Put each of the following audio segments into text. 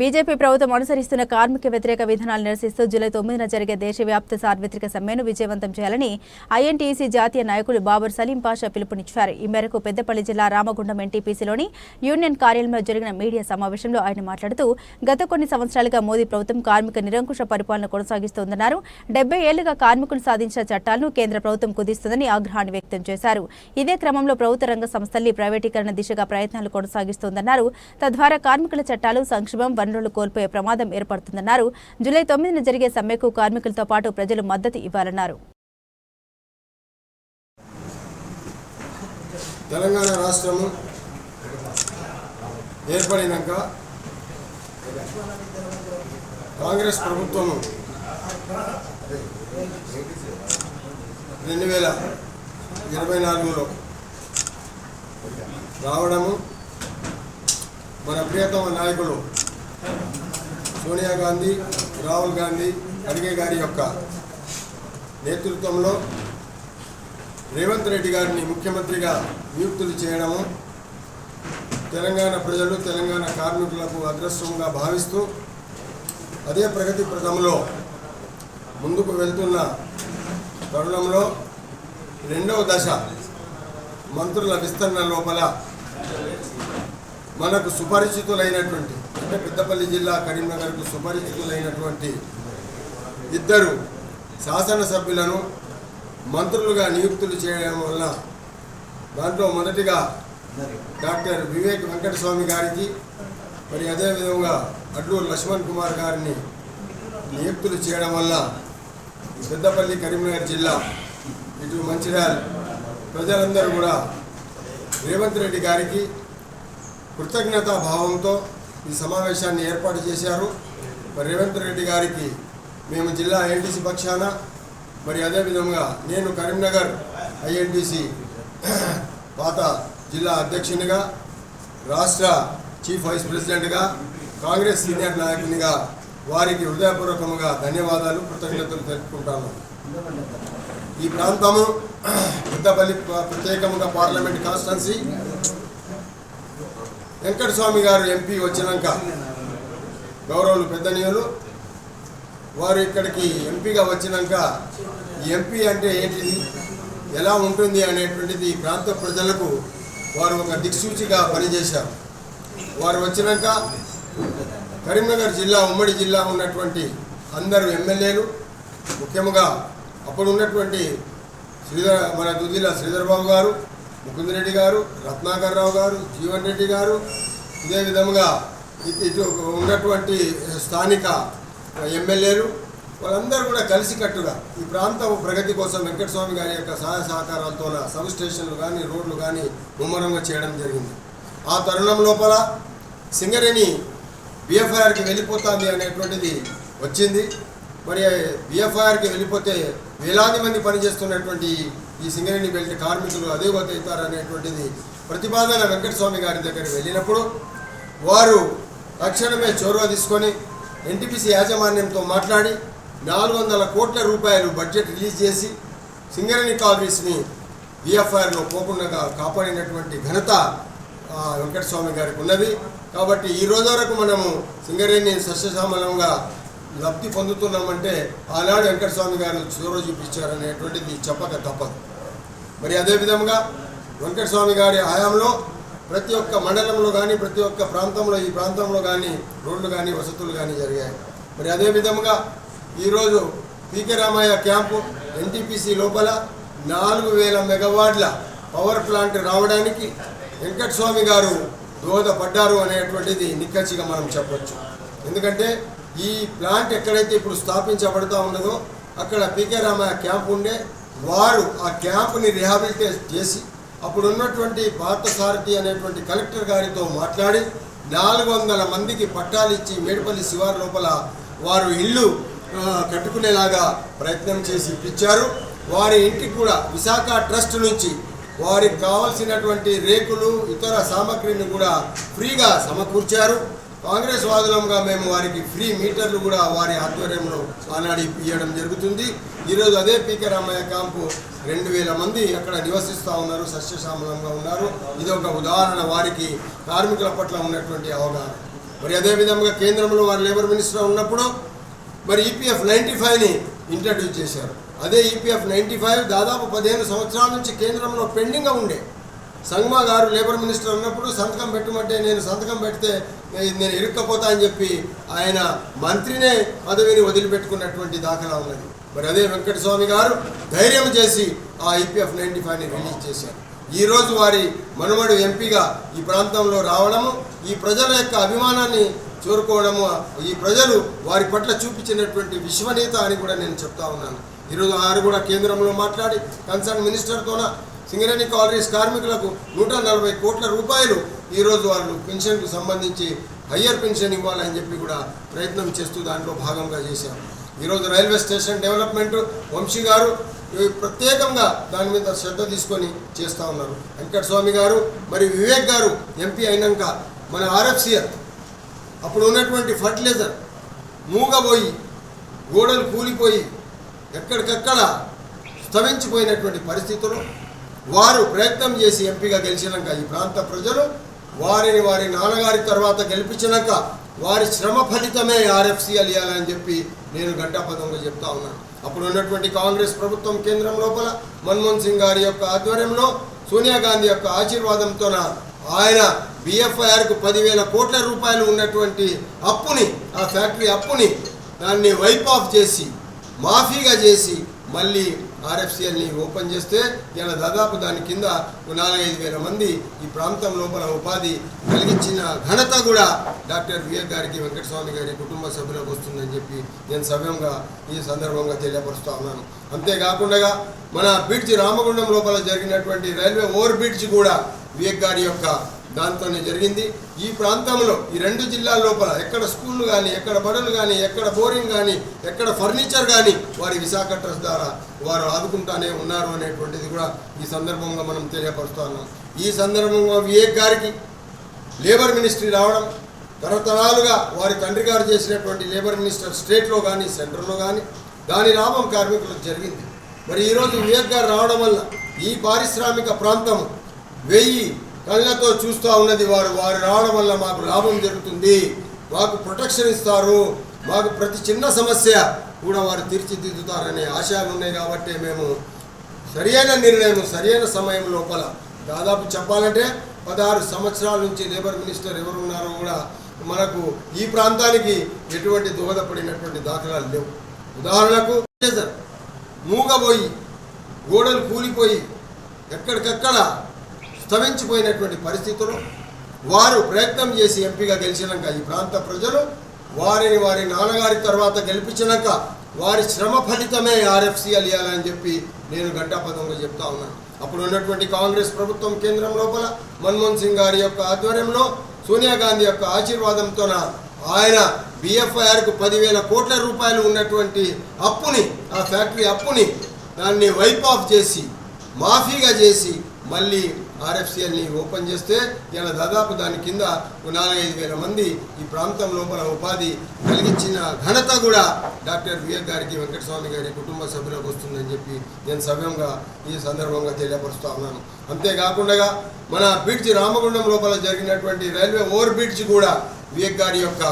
BJP ప్రభుత్వం అనుసరిస్తున్న కార్మిక వ్యతిరేక విధానాలు నిరసిస్తూ జూలై తొమ్మిదిన జరిగే దేశవ్యాప్త సార్వత్రిక సమ్మెను విజయవంతం చేయాలని ఐఎన్టీసీ జాతీయ నాయకులు బాబర్ సలీం పాషా పిలుపునిచ్చారు. ఈ మేరకు పెద్దపల్లి జిల్లా రామగుండం ఎన్టీపీసీలోని యూనియన్ కార్యాలయంలో జరిగిన మీడియా సమావేశంలో ఆయన మాట్లాడుతూ గత కొన్ని సంవత్సరాలుగా మోదీ ప్రభుత్వం కార్మిక నిరంకుశ పరిపాలన కొనసాగిస్తోందన్నారు. డెబ్బై ఏళ్ళుగా కార్మికులు సాధించిన చట్టాలను కేంద్ర ప్రభుత్వం కుదిస్తుందని ఆగ్రహాన్ని వ్యక్తం చేశారు. ఇదే క్రమంలో ప్రభుత్వ రంగ సంస్థల్ని ప్రైవేటీకరణ దిశగా ప్రయత్నాలు కొనసాగిస్తోందన్నారు. తద్వారా కార్మికుల చట్టాలు సంక్షేమం వనరులు కోల్పోయే ప్రమాదం ఏర్పడుతుందన్నారు. జూలై తొమ్మిదిన జరిగే సమ్మెకు కార్మికులతో పాటు ప్రజలు మద్దతు ఇవ్వాలన్నారు. తెలంగాణ రాష్ట్రము ఏర్పడినాక కాంగ్రెస్ ప్రభుత్వము రెండు వేల ఇరవై నాలుగులో రావడము మన ప్రియతమ నాయకులు సోనియా గాంధీ రాహుల్ గాంధీ ఖర్గే గారి యొక్క నేతృత్వంలో రేవంత్ రెడ్డి గారిని ముఖ్యమంత్రిగా నియుక్తులు చేయడము తెలంగాణ ప్రజలు తెలంగాణ కార్మికులకు అదృష్టంగా భావిస్తూ అదే ప్రగతి ప్రథంలో ముందుకు వెళ్తున్న తరుణంలో రెండవ దశ మంత్రుల విస్తరణ లోపల మనకు సుపరిచితులైనటువంటి అంటే పెద్దపల్లి జిల్లా కరీంనగర్కు సుపరిచితులైనటువంటి ఇద్దరు శాసనసభ్యులను మంత్రులుగా నియుక్తులు చేయడం వల్ల దాంట్లో మొదటిగా డాక్టర్ వివేక్ వెంకటస్వామి గారికి మరి అదేవిధంగా అడ్లూరు లక్ష్మణ్ కుమార్ గారిని నియుక్తులు చేయడం వల్ల పెద్దపల్లి కరీంనగర్ జిల్లా ఇటు మంచిర్యాల ప్రజలందరూ కూడా రేవంత్ రెడ్డి గారికి కృతజ్ఞతా భావంతో ఈ సమావేశాన్ని ఏర్పాటు చేశారు. మరి రేవంత్ రెడ్డి గారికి మేము జిల్లా ఐఎన్టీసీ పక్షాన మరి అదేవిధంగా నేను కరీంనగర్ ఐఎన్టీసీ పాత జిల్లా అధ్యక్షునిగా రాష్ట్ర చీఫ్ వైస్ ప్రెసిడెంట్గా కాంగ్రెస్ సీనియర్ నాయకునిగా వారికి హృదయపూర్వకముగా ధన్యవాదాలు కృతజ్ఞతలు తెలుపుకుంటాను ఈ ప్రాంతము పెద్దపల్లి ప- ప్రత్యేకముగా పార్లమెంట్ కాన్స్టన్సీ. వెంకటస్వామి గారు ఎంపీ వచ్చినాక గౌరవులు పెద్దనీయులు వారు ఇక్కడికి ఎంపీగా వచ్చినాక ఈ ఎంపీ అంటే ఏంటిది? ఎలా ఉంటుంది అనేటువంటిది ప్రాంత ప్రజలకు వారు ఒక దిక్సూచిగా పనిచేశారు. వారు వచ్చినాక కరీంనగర్ జిల్లా ఉమ్మడి జిల్లా ఉన్నటువంటి అందరు ఎమ్మెల్యేలు ముఖ్యంగా అప్పుడు ఉన్నటువంటి శ్రీధర్ మన దుద్దిల శ్రీధర్బాబు గారు ముకుంద్ రెడ్డి గారు రత్నాకర్ రావు గారు జీవన్ రెడ్డి గారు ఇదే విధముగా ఇటు ఇటు ఉన్నటువంటి స్థానిక ఎమ్మెల్యేలు వాళ్ళందరూ కూడా కలిసికట్టుగా ఈ ప్రాంతం ప్రగతి కోసం వెంకటస్వామి గారి యొక్క సహాయ సహకారాలతో సబ్ స్టేషన్లు కానీ రోడ్లు కానీ ముమ్మరంగా చేయడం జరిగింది. ఆ తరుణం లోపల సింగరేణి బిఎఫ్ఐఆర్కి వెళ్ళిపోతుంది అనేటువంటిది వచ్చింది. మరి బిఎఫ్ఐఆర్కి వెళ్ళిపోతే వేలాది మంది పనిచేస్తున్నటువంటి ఈ సింగరేణి బెల్ట్ కార్మికులు అదే అవుతారు అనేటువంటిది ప్రతిపాదన వెంకటస్వామి గారి దగ్గరికి వెళ్ళినప్పుడు వారు తక్షణమే చొరవ తీసుకొని ఎన్టీపీసీ యాజమాన్యంతో మాట్లాడి నాలుగు వందల కోట్ల రూపాయలు బడ్జెట్ రిలీజ్ చేసి సింగరేణి కాలనీస్ని విఎఫ్ఐఆర్లో పోకుండా కాపాడినటువంటి ఘనత వెంకటస్వామి గారికి ఉన్నది. కాబట్టి ఈ రోజు వరకు మనము సింగరేణి సస్యశ్యామలంగా లబ్ధి పొందుతున్నామంటే ఆనాడు వెంకటస్వామి గారు చొరవ చూపించారనేటువంటిది చెప్పక తప్పదు. మరి అదేవిధంగా వెంకటస్వామి గారి హయాంలో ప్రతి ఒక్క మండలంలో కానీ ప్రతి ఒక్క ప్రాంతంలో ఈ ప్రాంతంలో కానీ రోడ్లు కానీ వసతులు కానీ జరిగాయి. మరి అదేవిధంగా ఈరోజు పీకే రామయ్య క్యాంపు ఎన్టీపీసీ లోపల నాలుగు వేల మెగావాట్ల పవర్ ప్లాంట్ రావడానికి వెంకటస్వామి గారు దోహదపడ్డారు అనేటువంటిది నిక్కచ్చిగా మనం చెప్పొచ్చు. ఎందుకంటే ఈ ప్లాంట్ ఎక్కడైతే ఇప్పుడు స్థాపించబడుతూ ఉన్నదో అక్కడ పీకే రామయ్య క్యాంప్ ఉండే వారు ఆ క్యాంపుని రిహాబిలిటేట్ చేసి అప్పుడు ఉన్నటువంటి పార్థసారథి అనేటువంటి కలెక్టర్ గారితో మాట్లాడి నాలుగు వందల మందికి పట్టాలు ఇచ్చి మేడిపల్లి శివారు లోపల వారు ఇల్లు కట్టుకునేలాగా ప్రయత్నం చేసి ఇప్పించారు. వారి ఇంటికి కూడా విశాఖ ట్రస్ట్ నుంచి వారికి కావలసినటువంటి రేకులు ఇతర సామగ్రిని కూడా ఫ్రీగా సమకూర్చారు. కాంగ్రెస్ వాదులంగా మేము వారికి ఫ్రీ మీటర్లు కూడా వారి ఆధ్వర్యంలో ఆనాడు ఇప్పించడం జరుగుతుంది. ఈరోజు అదే పీకే రామయ్య క్యాంపు రెండు వేల మంది అక్కడ నివసిస్తూ ఉన్నారు సస్యశ్యామలంగా ఉన్నారు. ఇది ఒక ఉదాహరణ వారికి కార్మికుల పట్ల ఉన్నటువంటి అవగాహన. మరి అదేవిధంగా కేంద్రంలో వారు లేబర్ మినిస్టర్ ఉన్నప్పుడు మరి ఈపీఎఫ్ నైంటీ ఫైవ్ని ఇంట్రడ్యూస్ చేశారు. అదే ఈపీఎఫ్ నైంటీ ఫైవ్ దాదాపు పదిహేను సంవత్సరాల నుంచి కేంద్రంలో పెండింగ్గా ఉండే. సంగ్మా గారు లేబర్ మినిస్టర్ ఉన్నప్పుడు సంతకం పెట్టమంటే నేను సంతకం పెడితే నేను ఇరుక్కపోతా అని చెప్పి ఆయన మంత్రినే పదవిని వదిలిపెట్టుకున్నటువంటి దాఖలా ఉన్నది. మరి అదే వెంకటస్వామి గారు ధైర్యం చేసి ఆ ఈపీఎఫ్ నైంటీ ఫైవ్ని రిలీజ్ చేశారు. ఈ రోజు వారి మనుమడు ఎంపీగా ఈ ప్రాంతంలో రావడము ఈ ప్రజల యొక్క అభిమానాన్ని చూరుకోవడము ఈ ప్రజలు వారి పట్ల చూపించినటువంటి విశ్వనీత అని కూడా నేను చెప్తా ఉన్నాను. ఈరోజు వారు కూడా కేంద్రంలో మాట్లాడి కన్సర్న్ మినిస్టర్తోన సింగరేణి కాలరీస్ కార్మికులకు నూట నలభై కోట్ల రూపాయలు ఈరోజు వాళ్ళు పెన్షన్కు సంబంధించి హయ్యర్ పెన్షన్ ఇవ్వాలని చెప్పి కూడా ప్రయత్నం చేస్తూ దాంట్లో భాగంగా చేశారు. ఈరోజు రైల్వే స్టేషన్ డెవలప్మెంట్ వంశీ గారు ప్రత్యేకంగా దాని మీద శ్రద్ధ తీసుకొని చేస్తూ ఉన్నారు. వెంకటస్వామి గారు మరి వివేక్ గారు ఎంపీ అయినాక మన ఆర్ఎఫ్సిఎల్ అప్పుడు ఉన్నటువంటి ఫర్టిలైజర్ మూగబోయి గోడలు కూలిపోయి ఎక్కడికక్కడ స్తవించిపోయినటువంటి పరిస్థితులు వారు ప్రయత్నం చేసి ఎంపీగా గెలిచినాక ఈ ప్రాంత ప్రజలు వారిని వారి నాన్నగారి తర్వాత గెలిపించినాక వారి శ్రమ ఫలితమే ఆర్ఎఫ్సిఎల్ ఇవ్వాలని చెప్పి నేను గంటాపదంగా చెప్తా ఉన్నాను అప్పుడు ఉన్నటువంటి కాంగ్రెస్ ప్రభుత్వం కేంద్రం లోపల మన్మోహన్ సింగ్ గారి యొక్క ఆధ్వర్యంలో సోనియా గాంధీ యొక్క ఆశీర్వాదంతోన ఆయన బిఎఫ్ఐఆర్కు పదివేల కోట్ల రూపాయలు ఉన్నటువంటి అప్పుని ఆ ఫ్యాక్టరీ అప్పుని దాన్ని వైప్ ఆఫ్ చేసి మాఫీగా చేసి మళ్ళీ ఆర్ఎఫ్సిఎల్ని ఓపెన్ చేస్తే ఇలా దాదాపు దాని కింద నాలుగైదు వేల మంది ఈ ప్రాంతం లోపల ఉపాధి కలిగించిన ఘనత కూడా డాక్టర్ వివేక్ గారికి వెంకటస్వామి గారి కుటుంబ సభ్యులకు వస్తుందని చెప్పి నేను సవ్యంగా ఈ సందర్భంగా తెలియపరుస్తూ ఉన్నాను. అంతేకాకుండా మన బ్రిడ్జ్ రామగుండం లోపల జరిగినటువంటి రైల్వే ఓవర్ బ్రిడ్జ్ కూడా వివేక్ గారి యొక్క దాంతోనే జరిగింది. ఈ ప్రాంతంలో ఈ రెండు జిల్లాల లోపల ఎక్కడ స్కూళ్ళు కానీ ఎక్కడ బడులు కానీ ఎక్కడ బోరింగ్ కానీ ఎక్కడ ఫర్నిచర్ కానీ వారి విశాఖ ట్రస్ట్ ద్వారా వారు ఆదుకుంటానే ఉన్నారు అనేటువంటిది కూడా ఈ సందర్భంగా మనం తెలియపరుస్తున్నాం ఈ సందర్భంగా వివేక్ గారికి లేబర్ మినిస్ట్రీ రావడం తరతరాలుగా వారి తండ్రి గారు చేసినటువంటి లేబర్ మినిస్టర్ స్టేట్లో కానీ సెంట్రల్లో కానీ దాని లాభం కార్మికులకు జరిగింది. మరి ఈరోజు వివేక్ గారు రావడం వల్ల ఈ పారిశ్రామిక ప్రాంతం వెయ్యి కళ్ళతో చూస్తూ ఉన్నది వారు. వారు రావడం వల్ల మాకు లాభం జరుగుతుంది. మాకు ప్రొటెక్షన్ ఇస్తారు. మాకు ప్రతి చిన్న సమస్య కూడా వారు తీర్చిదిద్దుతారనే ఆశయాలు ఉన్నాయి కాబట్టి మేము సరియైన నిర్ణయం సరియైన సమయం లోపల దాదాపు చెప్పాలంటే పదహారు సంవత్సరాల నుంచి లేబర్ మినిస్టర్ ఎవరు ఉన్నారో కూడా మనకు ఈ ప్రాంతానికి ఎటువంటి దోహదపడినటువంటి దాఖలాలు లేవు. ఉదాహరణకు మూగబోయి గోడలు కూలిపోయి ఎక్కడికక్కడ స్తవించిపోయినటువంటి పరిస్థితులు వారు ప్రయత్నం చేసి ఎంపీగా గెలిచినాక ఈ ప్రాంత ప్రజలు వారిని వారి నాన్నగారి తర్వాత గెలిపించినాక వారి శ్రమ ఫలితమే ఆర్ఎఫ్సిఎల్ ఇవ్వాలని చెప్పి నేను గంటాపదంగా చెప్తా ఉన్నాను అప్పుడు ఉన్నటువంటి కాంగ్రెస్ ప్రభుత్వం కేంద్రం లోపల మన్మోహన్ సింగ్ గారి యొక్క ఆధ్వర్యంలో సోనియా గాంధీ యొక్క ఆశీర్వాదంతోన ఆయన బిఎఫ్ఐఆర్కు పదివేల కోట్ల రూపాయలు ఉన్నటువంటి అప్పుని ఆ ఫ్యాక్టరీ అప్పుని దాన్ని వైప్ ఆఫ్ చేసి మాఫీగా చేసి మళ్ళీ ఆర్ఎఫ్సిఎల్ని ఓపెన్ చేస్తే ఇలా దాదాపు దాని కింద నాలుగైదు వేల మంది ఈ ప్రాంతం లోపల ఉపాధి కలిగించిన ఘనత కూడా డాక్టర్ విఎల్ గారికి వెంకటస్వామి గారి కుటుంబ సభ్యులకు వస్తుందని చెప్పి నేను సవ్యంగా ఈ సందర్భంగా తెలియపరుస్తూ ఉన్నాను. అంతేకాకుండా మన బ్రిడ్జ్ రామగుండం లోపల జరిగినటువంటి రైల్వే ఓవర్ బ్రిడ్జ్ కూడా వివేక్ గారి యొక్క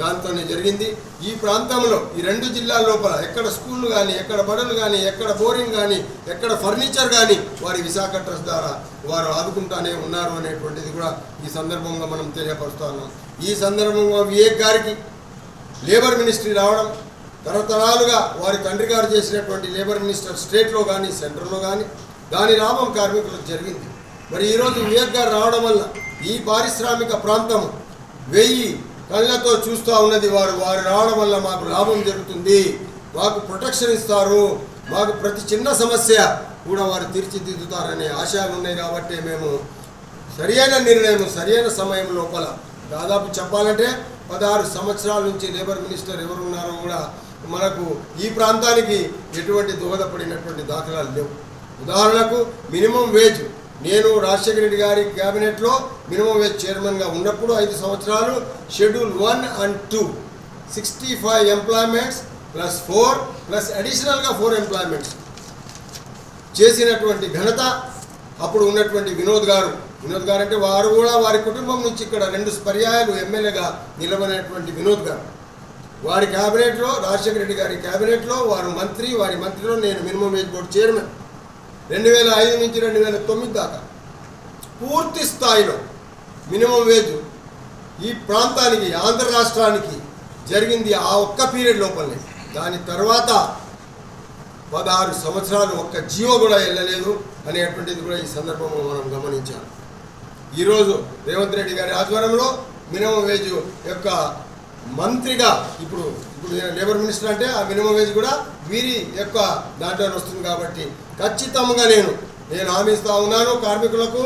దాంతోనే జరిగింది. ఈ ప్రాంతంలో ఈ రెండు జిల్లాల లోపల ఎక్కడ స్కూళ్ళు కానీ ఎక్కడ బడులు కానీ ఎక్కడ బోరింగ్ కానీ ఎక్కడ ఫర్నిచర్ కానీ వారి విశాఖ ట్రస్ట్ ద్వారా వారు ఆదుకుంటానే ఉన్నారు అనేటువంటిది కూడా ఈ సందర్భంగా మనం తెలియపరుస్తున్నాం ఈ సందర్భంగా వివేక్ గారికి లేబర్ మినిస్ట్రీ రావడం తరతరాలుగా వారి తండ్రి గారు చేసినటువంటి లేబర్ మినిస్టర్ స్టేట్లో కానీ సెంట్రల్లో కానీ దాని లాభం కార్మికులకు జరిగింది. మరి ఈరోజు వివేక్ గారు రావడం వల్ల ఈ పారిశ్రామిక ప్రాంతం వెయ్యి కళ్ళతో చూస్తూ ఉన్నది వారు. వారు రావడం వల్ల మాకు లాభం జరుగుతుంది. మాకు ప్రొటెక్షన్ ఇస్తారు. మాకు ప్రతి చిన్న సమస్య కూడా వారు తీర్చిదిద్దుతారనే ఆశలు ఉన్నాయి కాబట్టి మేము సరియైన నిర్ణయం సరియైన సమయం లోపల దాదాపు చెప్పాలంటే పదహారు సంవత్సరాల నుంచి లేబర్ మినిస్టర్ ఎవరు ఉన్నారో కూడా మనకు ఈ ప్రాంతానికి ఎటువంటి దోహదపడినటువంటి దాఖలాలు లేవు. ఉదాహరణకు మినిమం వేజ్ నేను రాజశేఖర రెడ్డి గారి క్యాబినెట్లో మినిమం వేజ్ చైర్మన్గా ఉన్నప్పుడు ఐదు సంవత్సరాలు schedule one and two sixty five employments plus four plus అడిషనల్గా ఫోర్ ఎంప్లాయ్మెంట్స్ చేసినటువంటి ఘనత అప్పుడు ఉన్నటువంటి వినోద్ గారు. వినోద్ గారు అంటే వారు కూడా వారి కుటుంబం నుంచి ఇక్కడ రెండు పర్యాయాలు ఎమ్మెల్యేగా నిలబడినటువంటి వినోద్ గారు. వారి క్యాబినెట్లో రాజశేఖర రెడ్డి గారి క్యాబినెట్లో వారు మంత్రి వారి మంత్రిలో నేను మినిమం వేజ్ బోర్డు చైర్మన్. రెండు వేల ఐదు నుంచి రెండు వేల తొమ్మిది దాకా పూర్తి స్థాయిలో మినిమం వేజ్ ఈ ప్రాంతానికి ఆంధ్ర రాష్ట్రానికి జరిగింది ఆ ఒక్క పీరియడ్ లోపలనే. దాని తర్వాత పదహారు సంవత్సరాలు ఒక్క జీవో కూడా వెళ్ళలేదు అనేటువంటిది కూడా ఈ సందర్భంలో మనం గమనించాలి. ఈరోజు రేవంత్ రెడ్డి గారి ఆధ్వర్యంలో మినిమం వేజ్ యొక్క మంత్రిగా ఇప్పుడు ఇప్పుడు లేబర్ మినిస్టర్ అంటే ఆ మినిమం వేజ్ కూడా వీరి యొక్క దాంట్లో వస్తుంది కాబట్టి ఖచ్చితంగా నేను నేను హామీ ఉన్నాను కార్మికులకు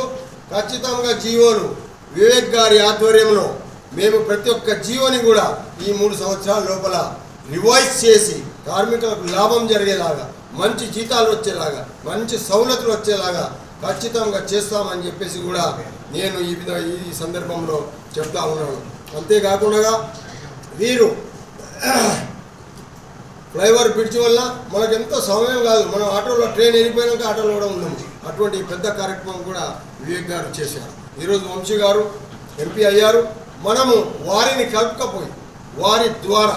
ఖచ్చితంగా జీవోను వివేక్ గారి ఆధ్వర్యంలో మేము ప్రతి ఒక్క జీవోని కూడా ఈ మూడు సంవత్సరాల లోపల రివైజ్ చేసి కార్మికులకు లాభం జరిగేలాగా మంచి జీతాలు వచ్చేలాగా మంచి సౌలతులు వచ్చేలాగా ఖచ్చితంగా చేస్తామని చెప్పేసి కూడా నేను ఈ విధ ఈ సందర్భంలో చెప్తా ఉన్నాను. అంతేకాకుండా వీరు ఫ్లైఓవర్ బ్రిడ్జ్ వల్ల మనకు ఎంతో సమయం కాదు. మనం ఆటోలో ట్రైన్ వెళ్ళిపోయినాక ఆటోలో కూడా ఉందండి అటువంటి పెద్ద కార్యక్రమం కూడా వివేక్ గారు చేశారు. ఈరోజు వంశీ గారు ఎంపీ అయ్యారు. మనము వారిని కలుపుకపోయి వారి ద్వారా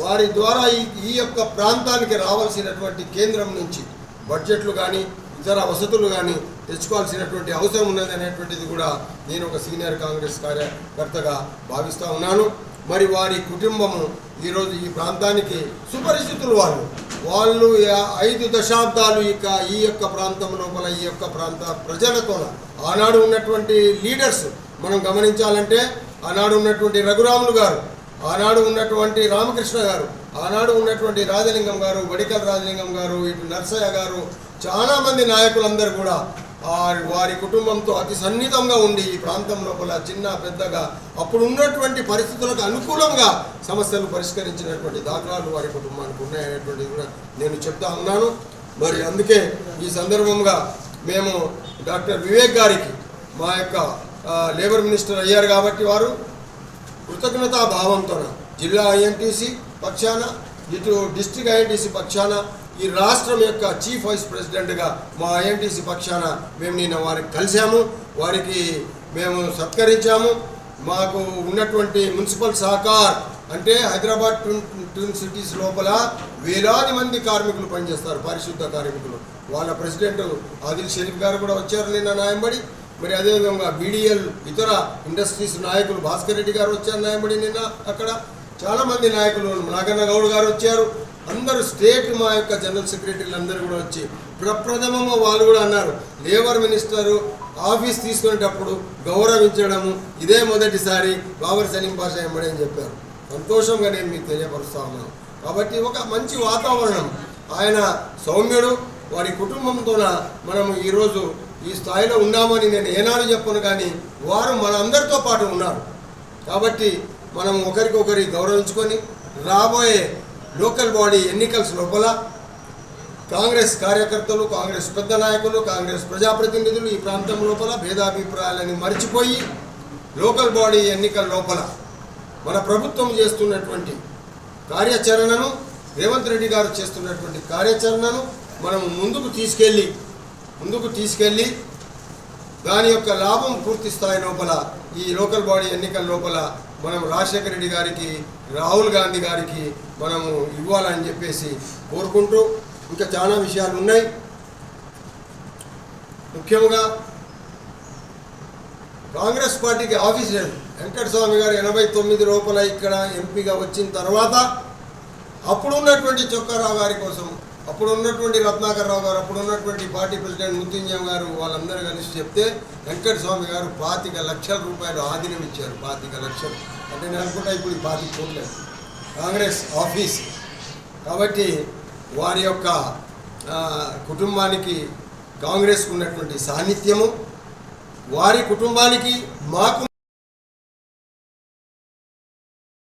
వారి ద్వారా ఈ ఈ యొక్క ప్రాంతానికి రావాల్సినటువంటి కేంద్రం నుంచి బడ్జెట్లు కానీ ఇతర వసతులు కానీ తెచ్చుకోవాల్సినటువంటి అవసరం ఉన్నది అనేటువంటిది కూడా నేను ఒక సీనియర్ కాంగ్రెస్ కార్యకర్తగా భావిస్తూ ఉన్నాను. మరి వారి కుటుంబము ఈరోజు ఈ ప్రాంతానికి సుపరిచితులు వాళ్ళు. వాళ్ళు ఐదు దశాబ్దాలు ఇక ఈ యొక్క ప్రాంతం లోపల ఈ యొక్క ప్రాంత ప్రజలతో ఆనాడు ఉన్నటువంటి లీడర్స్ మనం గమనించాలంటే ఆనాడు ఉన్నటువంటి రఘురాములు గారు ఆనాడు ఉన్నటువంటి రామకృష్ణ గారు ఆనాడు ఉన్నటువంటి రాజలింగం గారు వడికల్ రాజలింగం గారు ఇటు నర్సయ్య గారు చాలా మంది నాయకులందరూ కూడా వారి కుటుంబంతో అతి సన్నిహితంగా ఉండి ఈ ప్రాంతం లోపల చిన్న పెద్దగా అప్పుడు ఉన్నటువంటి పరిస్థితులకు అనుకూలంగా సమస్యలు పరిష్కరించినటువంటి దాఖలాలు వారి కుటుంబానికి ఉన్నాయనేటువంటిది కూడా నేను చెప్తా ఉన్నాను. మరి అందుకే ఈ సందర్భంగా మేము డాక్టర్ వివేక్ గారికి మా యొక్క లేబర్ మినిస్టర్ అయ్యారు కాబట్టి వారు కృతజ్ఞతా భావంతో జిల్లా ఐఎన్టీసీ పక్షాన ఇటు డిస్టిక్ ఐఎన్టీసీ పక్షాన ఈ రాష్ట్రం యొక్క చీఫ్ వైస్ ప్రెసిడెంట్గా మా ఐఎన్టీసీ పక్షాన మేము నిన్న వారికి కలిశాము వారికి మేము సత్కరించాము. మాకు ఉన్నటువంటి మున్సిపల్ సహకార్ అంటే హైదరాబాద్ ట్విన్ ట్విన్ సిటీస్ లోపల వేలాది మంది కార్మికులు పనిచేస్తారు పారిశుద్ధ కార్మికులు. వాళ్ళ ప్రెసిడెంట్ ఆదిల్ షరీఫ్ గారు కూడా వచ్చారు నిన్న నాయంబడి మరి అదేవిధంగా బీడీఎల్ ఇతర ఇండస్ట్రీస్ నాయకులు భాస్కర్ రెడ్డి గారు వచ్చారు నాయబడి నిన్న అక్కడ. చాలామంది నాయకులు నాగన్న గౌడ్ గారు వచ్చారు. అందరూ స్టేట్ మా యొక్క జనరల్ సెక్రటరీలు అందరూ కూడా వచ్చి ప్రప్రథమము వాళ్ళు కూడా అన్నారు లేబర్ మినిస్టరు ఆఫీస్ తీసుకునేటప్పుడు గౌరవించడము ఇదే మొదటిసారి బాబర్ సలీం పాషా ఎంబడి అని చెప్పారు. సంతోషంగా నేను మీకు తెలియపరుస్తా ఉన్నాను. కాబట్టి ఒక మంచి వాతావరణం. ఆయన సౌమ్యుడు వారి కుటుంబంతోన మనము ఈరోజు ఈ స్థాయిలో ఉన్నామని నేను ఏనాడు చెప్పను కానీ వారు మన అందరితో పాటు ఉన్నారు. కాబట్టి మనం ఒకరికొకరి గౌరవించుకొని రాబోయే లోకల్ బాడీ ఎన్నికల్స్ లోపల కాంగ్రెస్ కార్యకర్తలు కాంగ్రెస్ పెద్ద నాయకులు కాంగ్రెస్ ప్రజాప్రతినిధులు ఈ ప్రాంతం లోపల భేదాభిప్రాయాలని మర్చిపోయి లోకల్ బాడీ ఎన్నికల లోపల మన ప్రభుత్వం చేస్తున్నటువంటి కార్యాచరణను రేవంత్ రెడ్డి గారు చేస్తున్నటువంటి కార్యాచరణను మనం ముందుకు తీసుకెళ్ళి ముందుకు తీసుకెళ్ళి దాని యొక్క లాభం పూర్తి స్థాయి లోపల ఈ లోకల్ బాడీ ఎన్నికల లోపల మనం రాజశేఖర రెడ్డి గారికి రాహుల్ గాంధీ గారికి మనము ఇవ్వాలని చెప్పేసి కోరుకుంటూ ఇంకా చాలా విషయాలు ఉన్నాయి. ముఖ్యంగా కాంగ్రెస్ పార్టీకి ఆఫీసర్ వెంకటస్వామి గారు ఎనభై తొమ్మిది లోపల ఇక్కడ ఎంపీగా వచ్చిన తర్వాత అప్పుడు ఉన్నటువంటి చొక్కారావు గారి కోసం అప్పుడు ఉన్నటువంటి రత్నాకర్రావు గారు అప్పుడు ఉన్నటువంటి పార్టీ ప్రెసిడెంట్ ముత్యంజయం గారు వాళ్ళందరూ కలిసి చెప్తే వెంకటస్వామి గారు పాతిక లక్షల రూపాయలు ఆధీనం ఇచ్చారు పాతిక లక్షలు. అంటే నేను అనుకుంటా ఇప్పుడు ఈ పాతిక చూడలేదు కాంగ్రెస్ ఆఫీస్. కాబట్టి వారి యొక్క కుటుంబానికి కాంగ్రెస్ ఉన్నటువంటి సాన్నిధ్యము వారి కుటుంబానికి మాకు